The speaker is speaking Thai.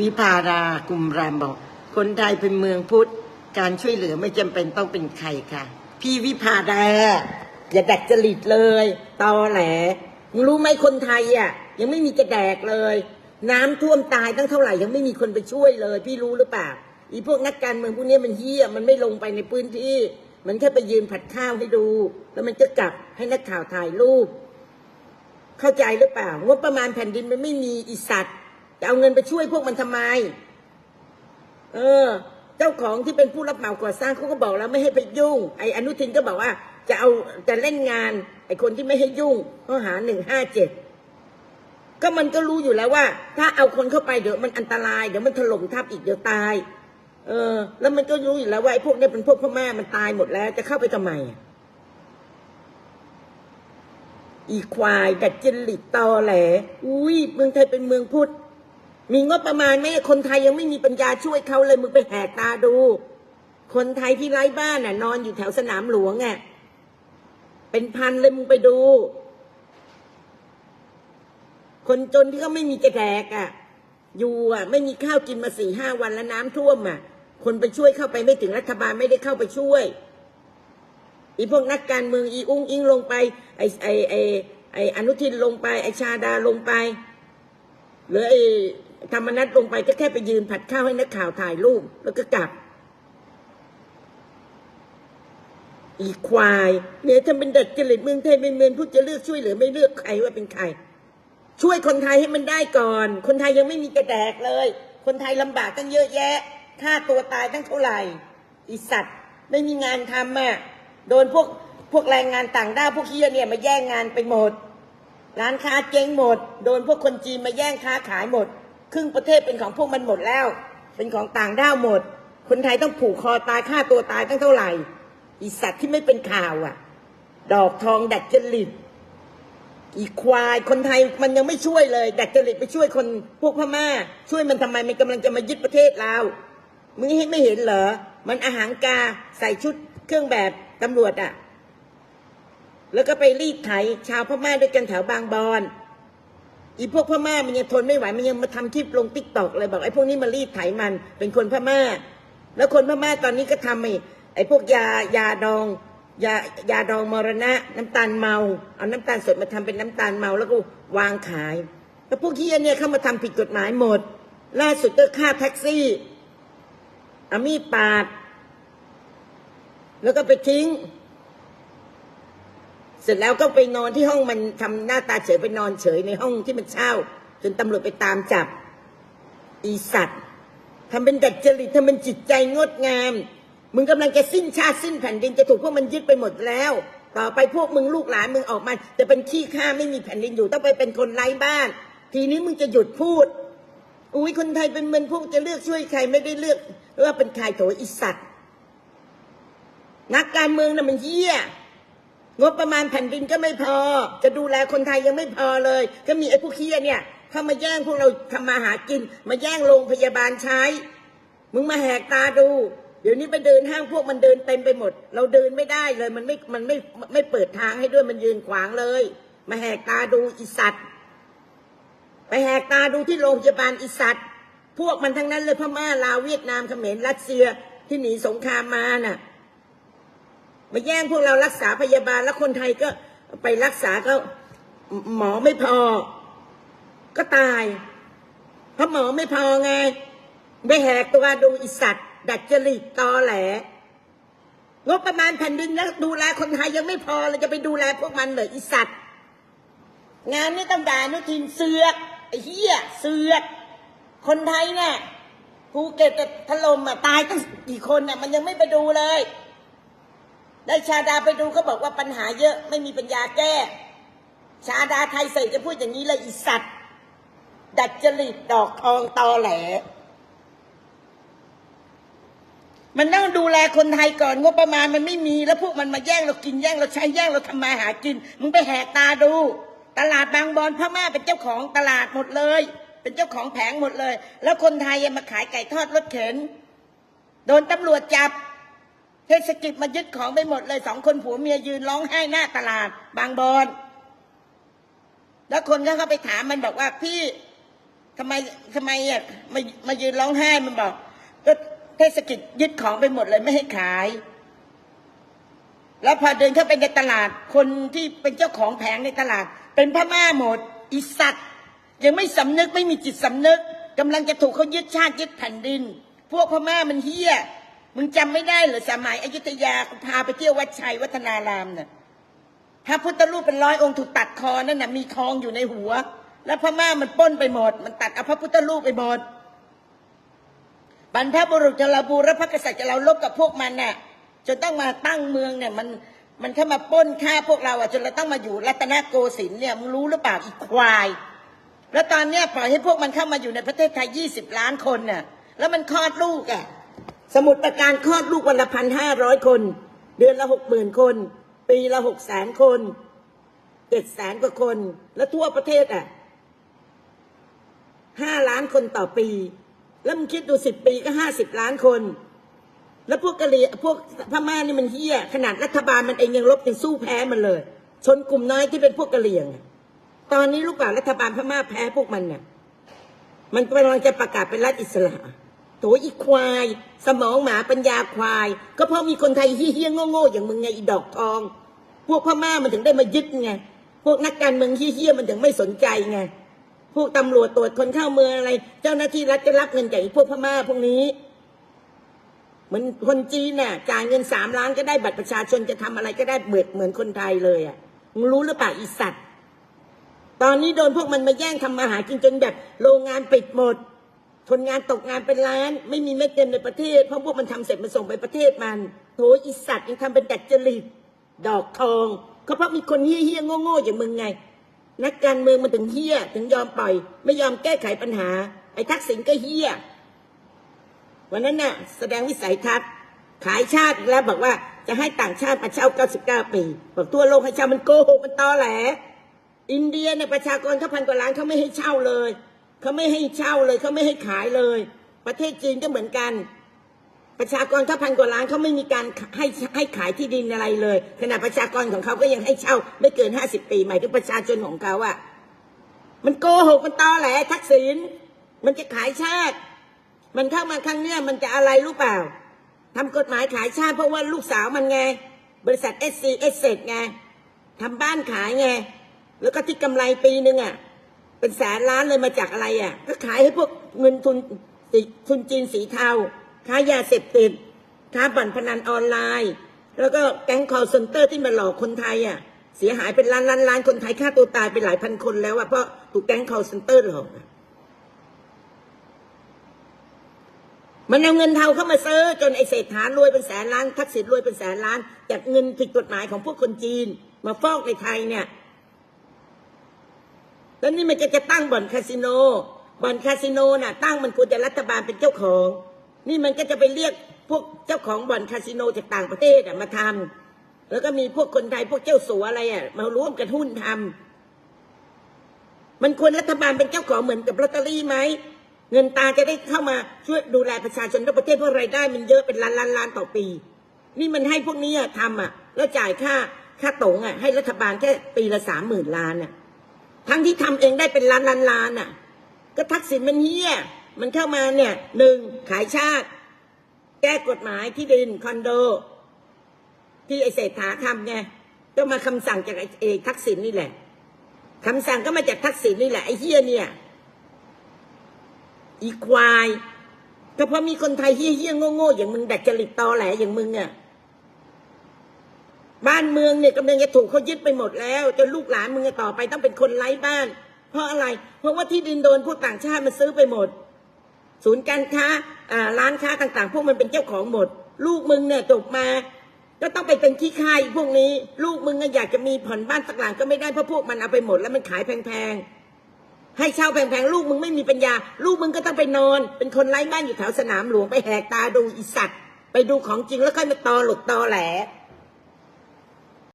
วิภารากุมรามบอก คนไทยเป็นเมืองพุทธ การช่วยเหลือไม่จำเป็นต้องเป็นใครค่ะ พี่วิภาราอย่าดัดจริตเลยตอแหลมึงรู้ไหมคนไทยอะยังไม่มีจะแดกเลย น้ำท่วมตายตั้งเท่าไหร่ยังไม่มีคนไปช่วยเลย พี่รู้หรือเปล่าอีพวกนักการเมืองพวกนี้มันเฮี้ยมันไม่ลงไปในพื้นที่ มันแค่ไปยืนผัดข้าวให้ดู แล้วมันก็กลับให้นักข่าวถ่ายรูป เข้าใจหรือเปล่างบประมาณแผ่นดินมันไม่มีอีสัตว์ จะเอาเงินไปช่วยพวกมันทำไม เออ เจ้าของที่เป็นผู้รับเหมาก่อสร้างเขาก็บอกแล้วไม่ให้ไปยุ่ง ไอ้อนุทินก็บอกว่า จะเอาจะเล่นงาน ไอ้คนที่ไม่ให้ยุ่งข้อหาหนึ่งห้าเจ็ดก็มันก็รู้อยู่แล้วว่า ถ้าเอาคนเข้าไปเดี๋ยวมันอันตรายเดี๋ยวมันถล่มทับอีกเดี๋ยวตาย เออ แล้วมันก็รู้อยู่แล้วว่าไอ้พวกเนี้ยเป็นพวกพ่อแม่มันตายหมดแล้ว จะเข้าไปทำไมอะอีควายดัดจริตตอแหล อุ้ยเมืองไทยเป็นเมืองพุทธ มีงบประมาณไหมคนไทยยังไม่มีปัญญาช่วยเขาเลยมึงไปแหกตาดู คนไทยที่ไร้บ้านน่ะ นอนอยู่แถวสนามหลวงอะเป็นพันเลยมึงไปดู คนจนที่เขาไม่มีจะแดกอะ อยู่อะ ไม่มีข้าวกินมาสี่ห้าวันแล้วน้ำท่วมอะ คนไปช่วยเข้าไปไม่ถึงรัฐบาลไม่ได้เข้าไปช่วย อีพวกนักการเมืองอีอุ้งอิงลงไป ไอไอไอไออนุทินลงไป ไอชาดาลงไปหรือไอ ธรรมนัตลงไปก็แค่ไปยืนผัดข้าวให้นักข่าวถ่ายรูปแล้วก็กลับ อีควายเนี่ยถ้าเป็นเด็กจริตเมืองไทยเป็นเมืองพูดจะเลือกช่วยเหลือไม่เลือกใครว่าเป็นใคร ช่วยคนไทยให้มันได้ก่อน คนไทยยังไม่มีกระแดกเลย คนไทยลำบากตั้งเยอะแยะฆ่าตัวตายตั้งเท่าไหร่อีสัตว์ไม่มีงานทำอะโดนพวกพวกแรงงานต่างด้าวพวกเฮียเนี่ยมาแย่งงานไปหมด ร้านค้าเจ๊งหมด โดนพวกคนจีนมาแย่งค้าขายหมด ครึ่งประเทศเป็นของพวกมันหมดแล้ว เป็นของต่างด้าวหมด คนไทยต้องผูกคอตายฆ่าตัวตายตั้งเท่าไหร่อีสัตว์ที่ไม่เป็นข่าวอะ ดอกทองดัดจริตอีควายคนไทยมันยังไม่ช่วยเลย ดัดจริตไปช่วยคนพวกพม่า ช่วยมันทำไมมันกำลังจะมายึดประเทศเรามึงให้ไม่เห็นเหรอ มันอาหารกาใส่ชุดเครื่องแบบตำรวจอะ แล้วก็ไปรีดไถชาวพม่าด้วยกันแถวบางบอน อีพวกพม่ามันยังทนไม่ไหวมันยังมาทำคลิปลงติ๊กตอกเลยบอกไอ้พวกนี้มารีดไถมันเป็นคนพม่า แล้วคนพม่าตอนนี้ก็ทำไอ้ไอ้พวกยายาดองยายาดองมรณะ น้ำตาลเมาเอาน้ำตาลสดมาทำเป็นน้ำตาลเมาแล้วก็วางขายแล้วพวกเฮียเนี่ยเข้ามาทำผิดกฎหมายหมด ล่าสุดก็ฆ่าแท็กซี่เอามีดปาด แล้วก็ไปทิ้ง เสร็จแล้วก็ไปนอนที่ห้องมันทำหน้าตาเฉยไปนอนเฉยในห้องที่มันเช่า จนตำรวจไปตามจับ อีสัตว์ทำเป็นดัดจริตทำเป็นจิตใจงดงาม มึงกำลังจะสิ้นชาติสิ้นแผ่นดินจะถูกพวกมันยึดไปหมดแล้ว ต่อไปพวกมึงลูกหลานมึงออกมา จะเป็นขี้ข้าไม่มีแผ่นดินอยู่ต้องไปเป็นคนไร้บ้าน ทีนี้มึงจะหยุดพูดอุ้ยคนไทยเป็นเมืองพวกจะเลือกช่วยใครไม่ได้เลือกว่าเป็นใครโถอีสัตว์นักการเมืองน่ะมันเหี้ย งบประมาณแผ่นดินก็ไม่พอ จะดูแลคนไทยยังไม่พอเลย ก็มีไอ้พวกเฮียเนี่ยเข้ามาแย่งพวกเราทำมาหากิน มาแย่งโรงพยาบาลใช้ มึงมาแหกตาดู เดี๋ยวนี้ไปเดินห้างพวกมันเดินเต็มไปหมด เราเดินไม่ได้เลยมันไม่มันไม่ไม่เปิดทางให้ด้วยมันยืนขวางเลย มาแหกตาดูอีสัตว์ไปแหกตาดูที่โรงพยาบาลอีสัตว์พวกมันทั้งนั้นเลยพม่าลาวเวียดนามเขมรรัสเซียที่หนีสงครามมาน่ะ มาแย่งพวกเรารักษาพยาบาลแล้วคนไทยก็ไปรักษาก็หมอไม่พอ ก็ตาย เพราะหมอไม่พอไงไปแหกตัวดูอิสัตดัดจริตตอแหลงบประมาณแผ่นดินแล้วดูแลคนไทยยังไม่พอเลยจะไปดูแลพวกมันเลยอิสัตงานนี้ต้องด่านุทินเสือกไอ้เหี้ยเสือก คนไทยเนี่ยภูเก็ตถล่มอะตายตั้งกี่คนน่ะ มันยังไม่ไปดูเลย ได้ชาดาไปดูก็บอกว่าปัญหาเยอะไม่มีปัญญาแก้ ชาดาไทยใส่จะพูดอย่างนี้เลยอีสัตว์ ดัดจริตดอกทองตอแหล มันต้องดูแลคนไทยก่อนงบประมาณมันไม่มีแล้วพวกมันมาแย่งเรากินแย่งเราใช้แย่งเราทำมาหากิน มึงไปแหกตาดู ตลาดบางบอนพ่อแม่เป็นเจ้าของตลาดหมดเลย เป็นเจ้าของแผงหมดเลย แล้วคนไทยยังมาขายไก่ทอดรถเข็น โดนตำรวจจับ เทศกิจมายึดของไปหมดเลยสองคนผัวเมียยืนร้องไห้หน้าตลาด บางบอน แล้วคนก็เข้าไปถามมันบอกว่าพี่ทำไมทำไมอะมามายืนร้องไห้มันบอกก็เทศกิจยึดของไปหมดเลยไม่ให้ขาย แล้วพอเดินเข้าไปในตลาด คนที่เป็นเจ้าของแผงในตลาด เป็นพม่าหมดอีสัตว์ยังไม่สำนึกไม่มีจิตสำนึกกำลังจะถูกเขายึดชาติยึดแผ่นดิน พวกพม่ามันเฮี้ย มึงจำไม่ได้เหรอสมัยอยุธยากูพาไปเที่ยววัดชัยวัฒนารามน่ะพระพุทธรูปเป็นร้อยองค์ถูกตัดคอนั่นน่ะมีทองอยู่ในหัว แล้วพม่ามันป้นไปหมด มันตัดเอาพระพุทธรูปไปหมดบรรพบุรุษจราบูรพกษัตริย์จะเราลบกับพวกมันน่ะจนต้องมาตั้งเมืองเนี่ยมันมันเข้ามาป้นฆ่าพวกเราอะจนเราต้องมาอยู่รัตนโกสินทร์เนี่ยมึงรู้หรือเปล่าอีควาย แล้วตอนเนี้ยปล่อยให้พวกมันเข้ามาอยู่ในประเทศไทยยี่สิบล้านคนน่ะแล้วมันคลอดลูกอะ สมุดประการคลอดลูกวันละพันห้าร้อยคน เดือนละหกหมื่นคน ปีละหกแสนคนเจ็ดแสนกว่าคน แล้วทั่วประเทศอะห้าล้านคนต่อปี แล้วมึงคิดดูสิบปีก็ห้าสิบล้านคน แล้วพวกกะเหรี่ยพวกพม่านี่มันเฮี้ย ขนาดรัฐบาลมันเองยังรบยังสู้แพ้มันเลย ชนกลุ่มน้อยที่เป็นพวกกะเหรี่ยง ตอนนี้ลูกป่ารัฐบาลพม่าแพ้พวกมันเนี่ยมันกำลังจะประกาศเป็นรัฐอิสระ โถอีควาย สมองหมาปัญญาควาย ก็เพราะมีคนไทยเฮี้ยๆโง่ๆอย่างมึงไงอีดอกทอง พวกพม่ามันถึงได้มายึดไงพวกนักการเมืองเฮี้ยๆมันถึงไม่สนใจไงพวกตำรวจตรวจคนเข้าเมืองอะไร เจ้าหน้าที่รัฐจะรับเงินจากพวกพม่าพวกนี้เหมือนคนจีนน่ะจ่ายเงินสามล้านก็ได้บัตรประชาชนจะทำอะไรก็ได้เหมือนเหมือนคนไทยเลยอะมึงรู้หรือเปล่าอีสัตว์ ตอนนี้โดนพวกมันมาแย่งทำมาหากินจนแบบโรงงานปิดหมด คนงานตกงานเป็นล้าน ไม่มีเม็ดเงินในประเทศ เพราะพวกมันทำเสร็จมันส่งไปประเทศมันโถอีสัตว์ยังทำเป็นดัดจริตดอกทองก็เพราะมีคนเฮี้ยๆโง่ๆอย่างมึงไง นักการเมืองมันถึงเฮี้ยถึงยอมปล่อย ไม่ยอมแก้ไขปัญหา ไอ้ทักษิณก็เฮี้ยวันนั้นน่ะแสดงวิสัยทัศน์ขายชาติแล้วบอกว่าจะให้ต่างชาติมาเช่า 99 ปี บอกทั่วโลกให้เช่ามันโกหกมันตอแหล อินเดียเนี่ยประชากรเขาพันกว่าล้านเขาไม่ให้เช่าเลย เขาไม่ให้เช่าเลยเขาไม่ให้ขายเลย ประเทศจีนก็เหมือนกัน ประชากรเขาพันกว่าล้านเขาไม่มีการให้ให้ขายที่ดินอะไรเลย ขณะประชากรของเขาก็ยังให้เช่า ไม่เกิน50ปีหมายถึงประชาชนของเขาอะมันโกหกมันตอแหลทักษิณมันจะขายชาติ มันเข้ามาครั้งเนี้ยมันจะอะไรรู้เปล่าทำกฎหมายขายชาติเพราะว่าลูกสาวมันไง บริษัทเอสซีเอสเซไงทำบ้านขายไง แล้วก็ที่กำไรปีหนึ่งอะ เป็นแสนล้านเลยมาจากอะไรอะ ก็ขายให้พวกเงินทุนสีทุนจีนสีเทาค้ายาเสพติดค้าบ่อนพนันออนไลน์ แล้วก็แก๊งคอร์เซนเตอร์ที่มาหลอกคนไทยอะ เสียหายเป็นล้านล้านล้านคนไทยฆ่าตัวตายไปหลายพันคนแล้วอะเพราะถูกแก๊งคอร์เซนเตอร์หลอกมันเอาเงินเทาเข้ามาซื้อจนไอเศรษฐารวยเป็นแสนล้านทักษิณรวยเป็นแสนล้าน จากเงินผิดกฎหมายของพวกคนจีน มาฟอกในไทยเนี่ย แล้วนี่มันจะจะตั้งบ่อนคาสิโน บ่อนคาสิโนน่ะ ตั้งมันควรจะรัฐบาลเป็นเจ้าของ นี่มันก็จะไปเรียกพวกเจ้าของบ่อนคาสิโนจากต่างประเทศอะมาทำแล้วก็มีพวกคนไทยพวกเจ้าสัวอะไรอะมาร่วมกันหุ้นทำมันควรรัฐบาลเป็นเจ้าของเหมือนกับลอตเตอรี่ไหมเงินตาจะได้เข้ามาช่วยดูแลประชาชนทั้งประเทศเพราะรายได้ มันเยอะเป็นล้านล้านล้านต่อปี นี่มันให้พวกนี้อะทำอะ แล้วจ่ายค่าค่าตงอะ ให้รัฐบาลแค่ปีละสามหมื่นล้านอะ ทั้งที่ทำเองได้เป็นล้านล้านล้านอะ ก็ทักษิณมันเฮี้ย มันเข้ามาเนี่ยหนึ่งขายชาติ แก้กฎหมายที่ดินคอนโด ที่ไอเศรษฐาทำไงก็มาคำสั่งจากไอ้ไอ้ทักษิณนี่แหละคำสั่งก็มาจากทักษิณนี่แหละไอเฮี้ยเนี่ยอีควายก็เพราะมีคนไทยเฮี้ยๆโง่ๆอย่างมึงดัดจริตตอแหลอย่างมึงอะ บ้านเมืองเนี่ยกำลังจะถูกเขายึดไปหมดแล้วจนลูกหลานมึงต่อไปต้องเป็นคนไร้บ้าน เพราะอะไร เพราะว่าที่ดินโดนพวกต่างชาติมันซื้อไปหมด ศูนย์การค้าร้านค้าต่างๆ พวกมันเป็นเจ้าของหมด ลูกมึงเนี่ยจบมา ก็ต้องไปเป็นขี้ข้าอีกพวกนี้ ลูกมึงอยากจะมีผ่อนบ้านสักหลังก็ไม่ได้เพราะพวกมันเอาไปหมด แล้วมันขายแพงๆให้เช่าแพงๆลูกมึงไม่มีปัญญา ลูกมึงก็ต้องไปนอน เป็นคนไร้บ้านอยู่แถวสนามหลวงไปแหกตาดูอีสัตว์ไปดูของจริงแล้วค่อยมาตอหลุดตอแหล